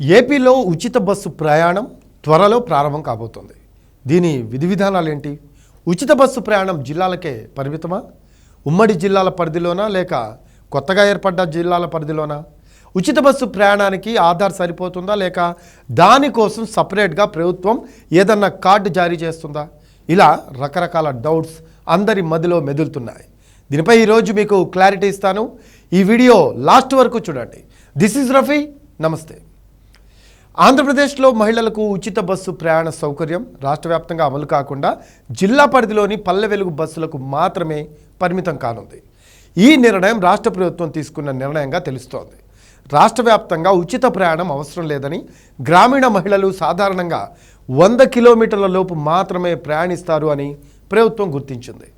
ఏపీలో ఉచిత బస్సు ప్రయాణం త్వరలో ప్రారంభం కాబోతోంది. దీని విధి విధానాలు ఏంటి ఉచిత బస్సు ప్రయాణం జిల్లాలకే పరిమితమా? ఉమ్మడి జిల్లాల పరిధిలోనా లేక కొత్తగా ఏర్పడ్డ జిల్లాల పరిధిలోనా? ఉచిత బస్సు ప్రయాణానికి ఆధార్ సరిపోతుందా లేక దానికోసం సపరేట్గా ప్రభుత్వం ఏదన్నా కార్డు జారీ చేస్తుందా? ఇలా రకరకాల డౌట్స్ అందరి మదిలో మెదులుతున్నాయి. దీనిపై ఈరోజు మీకు క్లారిటీ ఇస్తాను. ఈ వీడియో లాస్ట్ వరకు చూడండి. This is Rafi. నమస్తే. ఆంధ్రప్రదేశ్లో మహిళలకు ఉచిత బస్సు ప్రయాణ సౌకర్యం రాష్ట్ర వ్యాప్తంగా అమలు కాకుండా జిల్లా పరిధిలోని పల్లె వెలుగు బస్సులకు మాత్రమే పరిమితం కానుంది. ఈ నిర్ణయం రాష్ట్ర ప్రభుత్వం తీసుకున్న నిర్ణయంగా తెలుస్తోంది. రాష్ట్ర వ్యాప్తంగా ఉచిత ప్రయాణం అవసరం లేదని గ్రామీణ మహిళలు సాధారణంగా వంద కిలోమీటర్ల లోపు మాత్రమే ప్రయాణిస్తారు అని ప్రభుత్వం గుర్తించింది.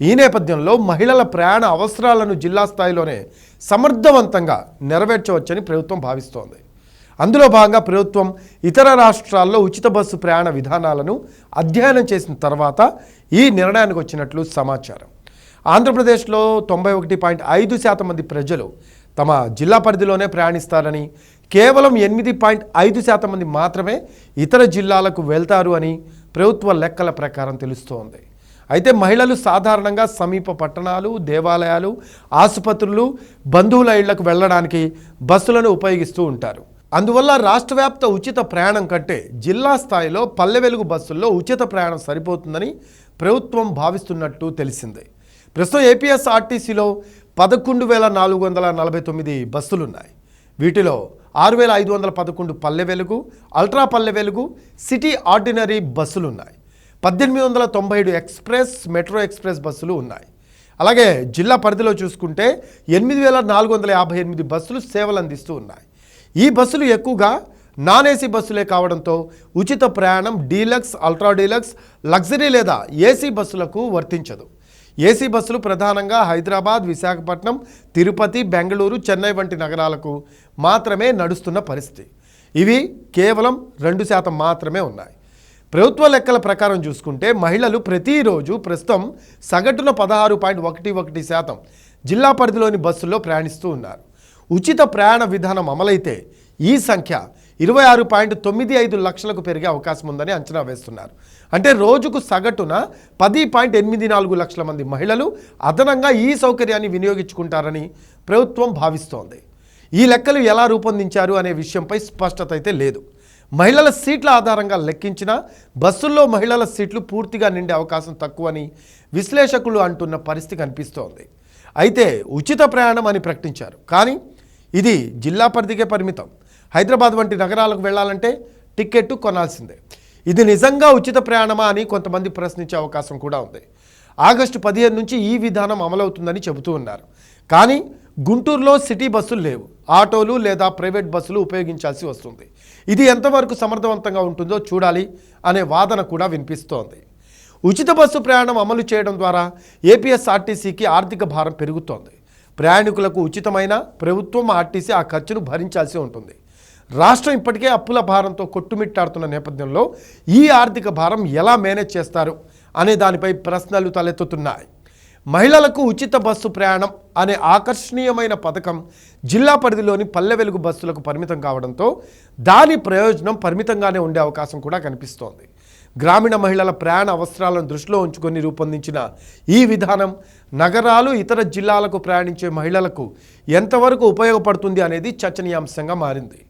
ఈ నేపథ్యంలో మహిళల ప్రయాణ అవసరాలను జిల్లా స్థాయిలోనే సమర్థవంతంగా నెరవేర్చవచ్చని ప్రభుత్వం భావిస్తోంది. అందులో భాగంగా ప్రభుత్వం ఇతర రాష్ట్రాల్లో ఉచిత బస్సు ప్రయాణ విధానాలను అధ్యయనం చేసిన తర్వాత ఈ నిర్ణయానికి వచ్చినట్లు సమాచారం. ఆంధ్రప్రదేశ్లో తొంభై ఒకటి పాయింట్ ఐదు శాతం మంది ప్రజలు తమ జిల్లా పరిధిలోనే ప్రయాణిస్తారని కేవలం ఎనిమిది పాయింట్ ఐదు శాతం మంది మాత్రమే ఇతర జిల్లాలకు వెళ్తారు అని ప్రభుత్వ లెక్కల ప్రకారం తెలుస్తోంది. అయితే మహిళలు సాధారణంగా సమీప పట్టణాలు దేవాలయాలు ఆసుపత్రులు బంధువుల ఇళ్ళకు వెళ్ళడానికి బస్సులను ఉపయోగిస్తూ ఉంటారు. అందువల్ల రాష్ట్ర వ్యాప్త ఉచిత ప్రయాణం కంటే జిల్లా స్థాయిలో పల్లె వెలుగు బస్సుల్లో ఉచిత ప్రయాణం సరిపోతుందని ప్రభుత్వం భావిస్తున్నట్టు తెలిసింది. ప్రస్తుతం ఏపీఎస్ఆర్టీసీలో పదకొండు వేల నాలుగు వందల నలభై తొమ్మిది బస్సులున్నాయి. వీటిలో ఆరు వేల ఐదు వందల పదకొండు Palle Velugu ultra Palle Velugu city ordinary బస్సులు ఉన్నాయి పద్దెనిమిది వందల తొంభై ఏడు ఎక్స్ప్రెస్ మెట్రో ఎక్స్ప్రెస్ బస్సులు ఉన్నాయి. అలాగే జిల్లా పరిధిలో చూసుకుంటే ఎనిమిది వేల నాలుగు వందల యాభై ఎనిమిది బస్సులు సేవలు అందిస్తూ ఉన్నాయి. ఈ బస్సులు ఎక్కువగా నాన్ ఏసీ బస్సులే కావడంతో ఉచిత ప్రయాణం డీలక్స్ అల్ట్రా డీలక్స్ లగ్జరీ లేదా ఏసీ బస్సులకు వర్తించదు. ఏసీ బస్సులు ప్రధానంగా హైదరాబాద్ విశాఖపట్నం తిరుపతి బెంగళూరు చెన్నై వంటి నగరాలకు మాత్రమే నడుస్తున్న పరిస్థితి. ఇవి కేవలం రెండు శాతం మాత్రమే ఉన్నాయి. ప్రభుత్వ లెక్కల ప్రకారం చూసుకుంటే మహిళలు ప్రతిరోజు ప్రస్తుతం సగటున పదహారు పాయింట్ ఒకటి ఒకటి శాతం జిల్లా పరిధిలోని బస్సుల్లో ప్రయాణిస్తూ ఉన్నారు. ఉచిత ప్రయాణ విధానం అమలైతే ఈ సంఖ్య ఇరవై ఆరు పాయింట్ తొమ్మిది ఐదు లక్షలకు పెరిగే అవకాశం ఉందని అంచనా వేస్తున్నారు. అంటే రోజుకు సగటున పది పాయింట్ ఎనిమిది నాలుగు లక్షల మంది మహిళలు అదనంగా ఈ సౌకర్యాన్ని వినియోగించుకుంటారని ప్రభుత్వం భావిస్తోంది. ఈ లెక్కలు ఎలా రూపొందించారు అనే విషయంపై స్పష్టత అయితే లేదు. మహిళల సీట్ల ఆధారంగా లెక్కించిన బస్సుల్లో మహిళల సీట్లు పూర్తిగా నిండే అవకాశం తక్కువని విశ్లేషకులు అంటున్న పరిస్థితి కనిపిస్తోంది. అయితే ఉచిత ప్రయాణం అని ప్రకటించారు. కానీ ఇది జిల్లా పరిధికే పరిమితం. హైదరాబాద్ వంటి నగరాలకు వెళ్ళాలంటే టికెట్ కొనాల్సిందే. ఇది నిజంగా ఉచిత ప్రయాణమా అని కొంతమంది ప్రశ్నించే అవకాశం కూడా ఉంది. ఆగస్టు పదిహేను నుంచి ఈ విధానం అమలవుతుందని చెబుతూ ఉన్నారు. కానీ గుంటూరులో సిటీ బస్సులు లేవు. ఆటోలు లేదా ప్రైవేట్ బస్సులు ఉపయోగించాల్సి వస్తుంది. ఇది ఎంతవరకు సమర్థవంతంగా ఉంటుందో చూడాలి అనే వాదన కూడా వినిపిస్తోంది. ఉచిత బస్సు ప్రయాణం అమలు చేయడం ద్వారా ఏపీఎస్ఆర్టీసీకి ఆర్థిక భారం పెరుగుతోంది. ప్రయాణికులకు ఉచితమైన ప్రభుత్వం ఆర్టీసీ ఆ ఖర్చును భరించాల్సి ఉంటుంది. రాష్ట్రం ఇప్పటికే అప్పుల భారంతో కొట్టుమిట్టాడుతున్న నేపథ్యంలో ఈ ఆర్థిక భారం ఎలా మేనేజ్ చేస్తారు అనే దానిపై ప్రశ్నలు తలెత్తుతున్నాయి. మహిళలకు ఉచిత బస్సు ప్రయాణం అనే ఆకర్షణీయమైన పథకం జిల్లా పరిధిలోని పల్లె వెలుగు బస్సులకు పరిమితం కావడంతో దాని ప్రయోజనం పరిమితంగానే ఉండే అవకాశం కూడా కనిపిస్తోంది. గ్రామీణ మహిళల ప్రయాణ అవసరాలను దృష్టిలో ఉంచుకొని రూపొందించిన ఈ విధానం నగరాలు ఇతర జిల్లాలకు ప్రయాణించే మహిళలకు ఎంతవరకు ఉపయోగపడుతుంది అనేది చర్చనీయాంశంగా మారింది.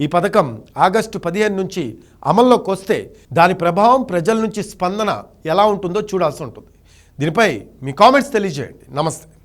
ఈ పథకం ఆగస్టు పదిహేను నుంచి అమల్లోకి వస్తే దాని ప్రభావం ప్రజల నుంచి స్పందన ఎలా ఉంటుందో చూడాల్సి ఉంటుంది. దీనిపై మీ కామెంట్స్ తెలియజేయండి. నమస్తే.